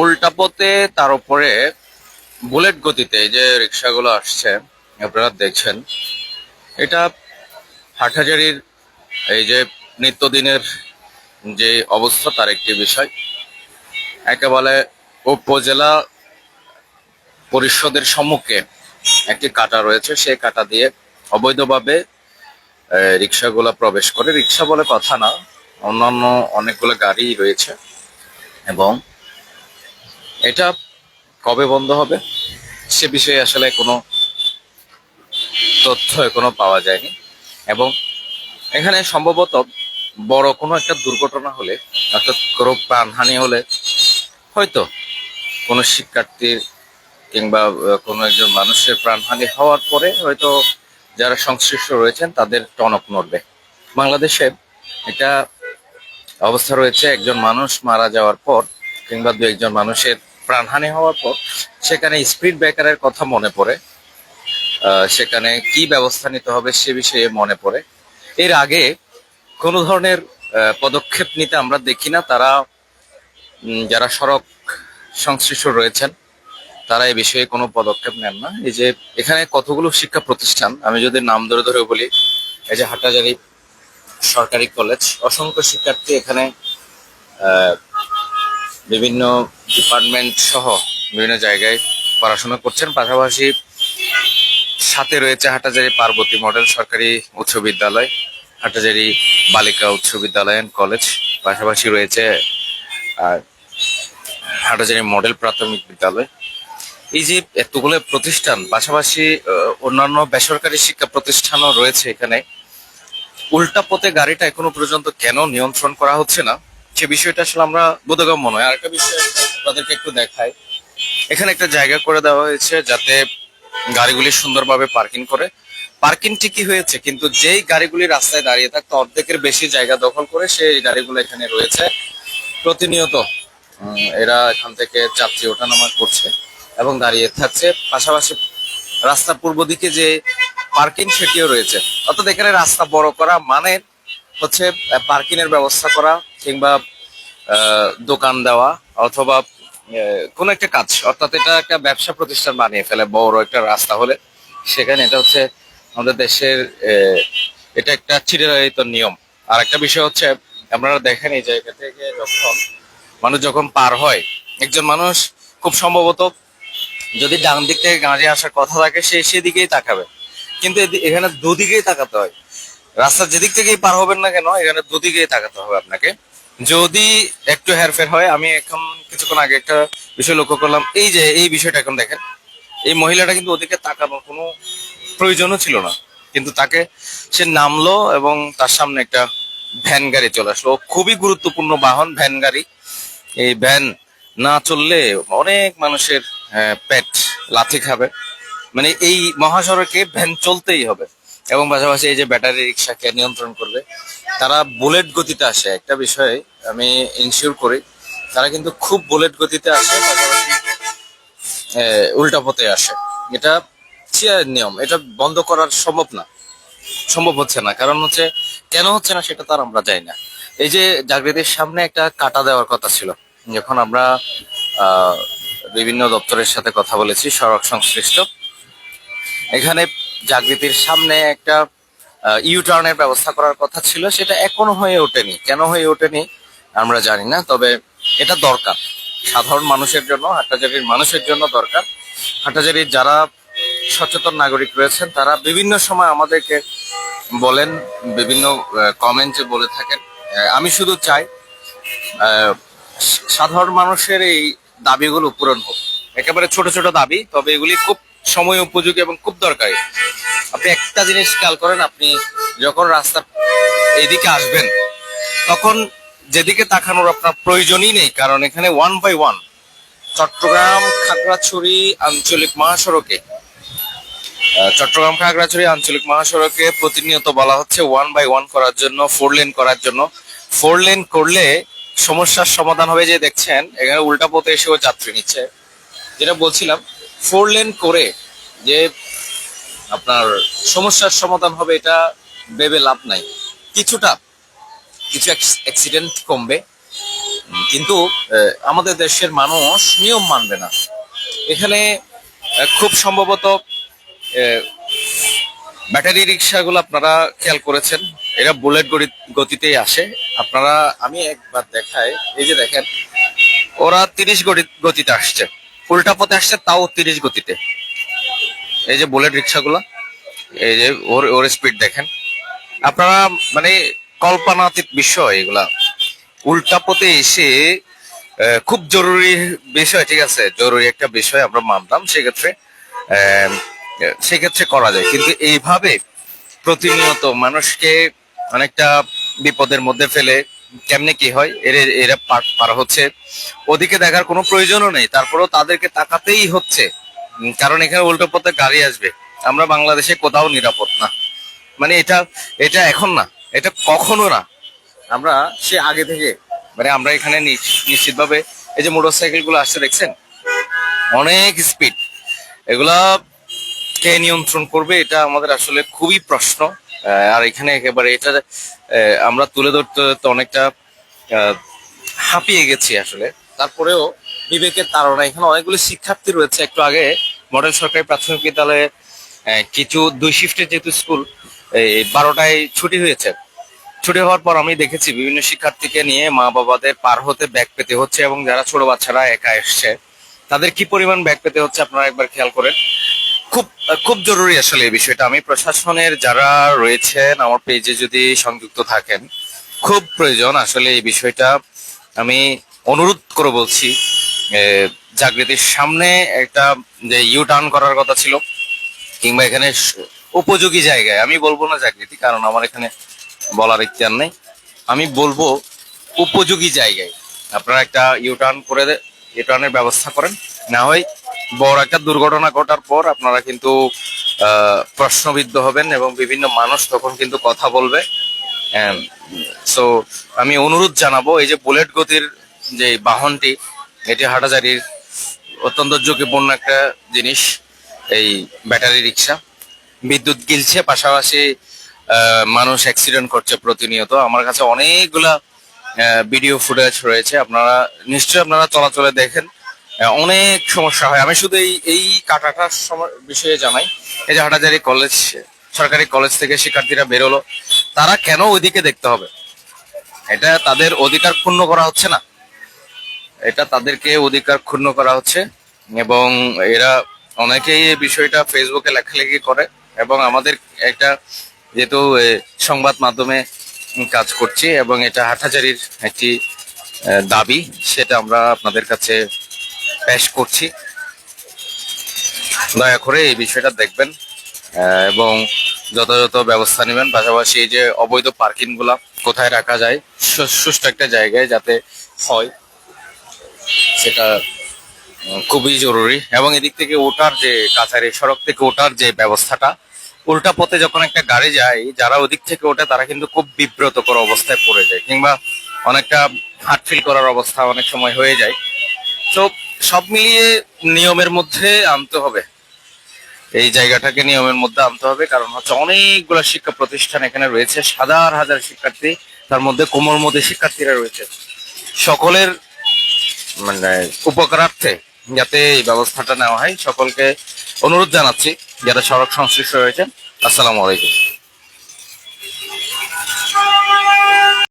উল্টা পথে তার উপরে বুলেট গতিতে যে রিক্সাগুলো আসছে, আপনারা দেখছেন, এটা হাটহাজারির এই যে নিত্যদিনের যে অবস্থা, তার একটি বিষয়। একেবারে উপজেলা পরিষদের সম্মুখে একটি কাটা রয়েছে। সেই কাটা দিয়ে অবৈধভাবে রিক্সাগুলো প্রবেশ করে। রিক্সা বলে কথা না, অন্যান্য অনেকগুলো গাড়ি রয়েছে এবং এটা কবে বন্ধ হবে সে বিষয়ে আসলে কোনো তথ্য এখনও পাওয়া যায়নি। এবং এখানে সম্ভবত বড় কোনো একটা দুর্ঘটনা হলে, অর্থাৎ কোনো প্রাণহানি হলে, হয়তো কোনো শিক্ষার্থীর কিংবা কোনো একজন মানুষের প্রাণহানি হওয়ার পরে হয়তো যারা সংশ্লিষ্ট রয়েছেন তাদের টনক নড়বে। বাংলাদেশে এটা অবস্থা রয়েছে, একজন মানুষ মারা যাওয়ার পর কিংবা দু একজন মানুষের প্রাণহানি হওয়ার পর সেখানে স্পিড ব্রেকারের কথা মনে পড়ে। সেখানে কি ব্যবস্থা নিতে হবে সে বিষয়ে মনে পড়ে। এর আগে কোনো ধরনের পদক্ষেপ নিতে আমরা দেখি না। তারা যারা সড়ক সংশ্লিষ্ট রয়েছেন, তারা এই বিষয়ে কোনো পদক্ষেপ নেন না। এই যে এখানে কতগুলো শিক্ষা প্রতিষ্ঠান, আমি যদি নাম ধরে ধরে বলি, এই যে হাটাজারি সরকারি কলেজ, অসংখ্য শিক্ষার্থী এখানে বিভিন্ন ডিপার্টমেন্ট সহ বিভিন্ন জায়গায় পড়াশোনা করছেন। পাশাপাশি সাথে রয়েছে হাটাজারি পার্বতী মডেল সরকারি উচ্চ বিদ্যালয়, হাটাজারি বালিকা উচ্চ বিদ্যালয় অ্যান্ড কলেজ পাশাপাশি রয়েছে হাটাজারি মডেল প্রাথমিক বিদ্যালয়। এই যে এতগুলো প্রতিষ্ঠান, পাশাপাশি অন্যান্য বেসরকারি শিক্ষা প্রতিষ্ঠানও রয়েছে এখানে। উল্টা পথে গাড়িটা এখনও পর্যন্ত কেন নিয়ন্ত্রণ করা হচ্ছে না? সে বিষয়টা আসলে আমরা বোধগম্য নয়। আরেকটা বিষয় আপনাদেরকে একটু দেখাই। এখানে একটা জায়গা করে দেওয়া হয়েছে যাতে গাড়িগুলি সুন্দরভাবে পার্কিং করে। পার্কিং ঠিকই হয়েছে? কিন্তু যেই গাড়িগুলি রাস্তায় দাঁড়িয়ে থাকতো অর্ধেকের বেশি জায়গা দখল করে সেই গাড়িগুলো এখানে রয়েছে। প্রতিনিয়ত এরা এখান থেকে যাত্রী ওঠানামা করছে এবং দাঁড়িয়ে থাকছে। পাশাপাশি রাস্তার পূর্ব দিকে যে পার্কিং, সেটিও রয়েছে। অর্থাৎ এখানে রাস্তা বড় করা মানে হচ্ছে পার্কিং এর ব্যবস্থা করা কিংবা দোকান দেওয়া অথবা কোনো একটা কাজ, অর্থাৎ এটা একটা ব্যবসা প্রতিষ্ঠান বানিয়ে ফেলে, বড় একটা রাস্তা হলে। সেখানে এটা হচ্ছে আমাদের দেশের এটা একটা চিরায়িত নিয়ম। আর একটা বিষয় হচ্ছে, আপনারা দেখেন এই জায়গা থেকে যখন মানুষ যখন পার হয়, একজন মানুষ খুব সম্ভবত যদি ডান দিক থেকে গাড়ি আসার কথা থাকে, সে সেদিকেই তাকাবে। কিন্তু এখানে দুদিকেই তাকাতে হয়। রাস্তার যেদিক থেকেই পার হবেন না কেন এখানে দুদিকেই তাকাতে হবে আপনাকে। যদি একটু হেরফের হয় আমি এখন কিছুক্ষণ আগে একটা বিষয় লক্ষ্য করলাম। এই যে এই বিষয়টা এখন দেখেন এই মহিলাটা কিন্তু ওদিকে তাকানোর কোনো প্রয়োজনও ছিল না। কিন্তু তাকে সে নামলো এবং তার সামনে একটা ভ্যান গাড়ি চলে আসলো। খুবই গুরুত্বপূর্ণ বাহন ভ্যান গাড়ি। এই ভ্যান না চললে অনেক মানুষের আহ, পেট লাথি খাবে। মানে এই মহাসড়কে ভ্যান চলতেই হবে। এবং পাশাপাশি এই যে ব্যাটারি রিক্সাকে নিয়ন্ত্রণ করবে, তারা বুলেট গতিতে আসে। একটা বিষয়ে আমি ইনশিওর করি, তারা কিন্তু খুব বুলেট গতিতে আসে, পাশাপাশি উল্টা পথে আসে। এটা চেয়ার নিয়ম, এটা বন্ধ করার সম্ভব না, সম্ভব হচ্ছে না। কারণ হচ্ছে, কেন হচ্ছে না সেটা তার আমরা জানি না। এই যে জাগৃতির সামনে একটা কাটা দেওয়ার কথা ছিল, যখন আমরা বিভিন্ন দপ্তরের সাথে কথা বলেছি, সড়ক সংশ্লিষ্ট, এখানে জাগৃতির সামনে একটা ইউ টার্নের ব্যবস্থা করার কথা ছিল, সেটা এখনও হয়ে ওঠেনি। কেন হয়ে ওঠেনি? আমরা জানি না, তবে এটা দরকার। সাধারণ মানুষের জন্য হাটাজারির মানুষের জন্য দরকার। হাটাজারির যারা সচেতন নাগরিক রয়েছেন, তারা বিভিন্ন সময় আমাদেরকে বলেন, বিভিন্ন কমেন্টে বলে থাকেন। আমি শুধু চাই সাধারণ মানুষের এই দাবিগুলো পূরণ হোক। একেবারে ছোট ছোট দাবি, তবে এগুলি খুব সময় উপযোগী এবং খুব দরকারি। আপনি একটা জিনিস খেয়াল করেন, আপনি যখন রাস্তা এদিকে আসবেন, তখন যেদিকে তাকানোর আপনার প্রয়োজনই নেই, কারণ এখানে one by one Chattogram Khagrachhari আঞ্চলিক মহাসড়কে চট্টগ্রাম খাগড়াছড়ি আঞ্চলিক মহাসড়কে প্রতিনিয়ত বলা হচ্ছে ওয়ান বাই ওয়ান করার জন্য ফোর লেন করার জন্য। ফোর লেন করলে সমস্যার সমাধান হবে যে দেখছেন, এখানে উল্টা পথে এসেও যাত্রী নিচ্ছে। যেটা বলছিলাম ফোর লেন করে যে আপনার সমস্যার সমাধান হবে এটা ভেবে লাভ নাই। কিছুটা, কিছু অ্যাক্সিডেন্ট কমবে। কিন্তু আমাদের দেশের মানুষ নিয়ম মানবে না। এখানে খুব সম্ভবত ব্যাটারি রিক্সাগুলো আপনারা খেয়াল করেছেন। এরা বুলেট গতিতেই আসে। আপনারা, আমি একবার দেখাই, এই যে দেখেন, ওরা তিরিশ গতিতে আসছে। উল্টা পথে আসছে, তাও তিরিশ গতিতে। এই যে বুলেট রিক্সাগুলো এই যে ওর ওর স্পিড দেখেন। আপনারা মানে কল্পনাতীত বিষয় এগুলা। উল্টা পথে এসে খুব জরুরি বিষয়, ঠিক আছে? জরুরি একটা বিষয় আমরা মানলাম, সেক্ষেত্রে সেক্ষেত্রে করা যায়। কিন্তু এইভাবে প্রতিনিয়ত মানুষকে অনেকটা বিপদের মধ্যে ফেলে কেমনে কি হয়? এর, এরা পার হচ্ছে। ওদিকে দেখার কোনো প্রয়োজনও নেই। তারপরেও তাদেরকে তাকাতেই হচ্ছে। কারণ এখানে উল্টো পথে গাড়ি আসবে। আমরা বাংলাদেশে কোথাও নিরাপদ না। মানে এটা এটা এখন না। এটা কখনো না। আমরা সে আগে থেকে মানে আমরা এখানে নিশ্চিত ভাবে এই যে মোটর সাইকেলগুলো আসছে, দেখছেন? অনেক স্পিড। এগুলা কে নিয়ন্ত্রণ করবে, এটা আমাদের আসলে খুবই প্রশ্ন। আর এখানে একেবারে এটা আমরা তুলে ধরতে তো অনেকটা হাঁপিয়ে গেছি আসলে। তারপরেও বিবেকের তাড়না। এখানে অনেকগুলো শিক্ষার্থী রয়েছে। একটু আগে মডেল সরকারি প্রাথমিক বিদ্যালয়ে কিছু দুই শিফটের যেহেতু স্কুল এই বারোটায় ছুটি হয়েছে। ছুটি হওয়ার পর আমি দেখেছি বিভিন্ন শিক্ষার্থীকে নিয়ে মা বাবাদের পার হতে ব্যাগ পেতে হচ্ছে এবং যারা ছোট বাচ্চারা একা এসছে, তাদের কি পরিমাণ ব্যাগ পেতে হচ্ছে আপনারা একবার খেয়াল করেন। খুব খুব জরুরি আসলে এই বিষয়টা। আমি প্রশাসনের যারা রয়েছেন, আমার পেজে যদি সংযুক্ত থাকেন, খুব প্রয়োজন আসলে এই বিষয়টা। আমি অনুরোধ করে বলছি জাগৃতির সামনে একটা যে ইউ টার্ন করার কথা ছিল, কিংবা এখানে উপযোগী জায়গায়। আমি বলব না জাগৃতি, কারণ আমার এখানে বলার ইচ্ছার নেই। আমি বলব, উপযোগী জায়গায় আপনারা একটা ইউ টার্ন করে ইউ টার্নের ব্যবস্থা করেন। না হয় বড় একটা দুর্ঘটনা ঘটার পর আপনারা কিন্তু প্রশ্নবিদ্ধ হবেন এবং বিভিন্ন মানুষ তখন কিন্তু কথা বলবে। সো আমি অনুরোধ জানাব, এই যে বুলেট গতির যে বাহনটি, এটি হাটাজারির অত্যন্ত ঝুঁকিপূর্ণ একটা জিনিস, এই ব্যাটারি রিক্সা বিদ্যুৎ গিলছে, পাশাপাশি মানুষ অ্যাক্সিডেন্ট করছে প্রতিনিয়ত। আমার কাছে অনেকগুলা ভিডিও ফুটেজ রয়েছে, আপনারা, নিশ্চয়ই আপনারা চলাচলে দেখেন। অনেক সমস্যা হয়। আমি শুধু এই এই কাটাটার বিষয়ে জানাই। এই যে হাটাজারি কলেজ সরকারি কলেজ থেকে শিক্ষার্থীরা বেরোলো, তারা কেন ওইদিকে দেখতে হবে? এটা তাদের অধিকার ক্ষুণ্ণ করা হচ্ছে না। এটা তাদেরকে অধিকার ক্ষুণ্ণ করা হচ্ছে এবং এরা অনেকেই এই বিষয়টা ফেসবুকে লেখালেখি করে এবং আমাদের একটা যেহেতু সংবাদ মাধ্যমে কাজ করছি এবং এটা হাটহাজারির একটি দাবি, সেটা আমরা আপনাদের কাছে পেশ করছি। দয়া করে এই বিষয়টা দেখবেন এবং যথাযথ ব্যবস্থা নেবেন। পাশাপাশি এই যে অবৈধ পার্কিংগুলা কোথায় রাখা যায়, সু- সুষ্ঠু একটা জায়গায় যাতে হয়, সেটা খুবই জরুরি। এবং এদিক থেকে ওঠার যে কাছারি সড়ক থেকে ওঠার যে ব্যবস্থাটা, উল্টা পথে যখন একটা গাড়ি যায়, যারা ওদিক থেকে ওঠে, তারা কিন্তু খুব বিব্রতকর অবস্থায় পড়ে যায়, কিংবা অনেকটা হার্ট ফিল করার অবস্থা অনেক সময় হয়ে যায়। তো সব মিলিয়ে নিয়মের মধ্যে আনতে হবে। এই জায়গাটাকে নিয়মের মধ্যে আনতে হবে, কারণ হচ্ছে অনেকগুলো শিক্ষা প্রতিষ্ঠান এখানে রয়েছে, হাজার হাজার শিক্ষার্থী, তার মধ্যে কোমলমতি শিক্ষার্থীরা রয়েছে। সকলের মানে উপকারার্থে যাতে এই ব্যবস্থাটা নেওয়া হয়, সকলকে অনুরোধ জানাচ্ছি যারা সড়ক সংশ্লিষ্ট রয়েছেন। আসসালামু আলাইকুম।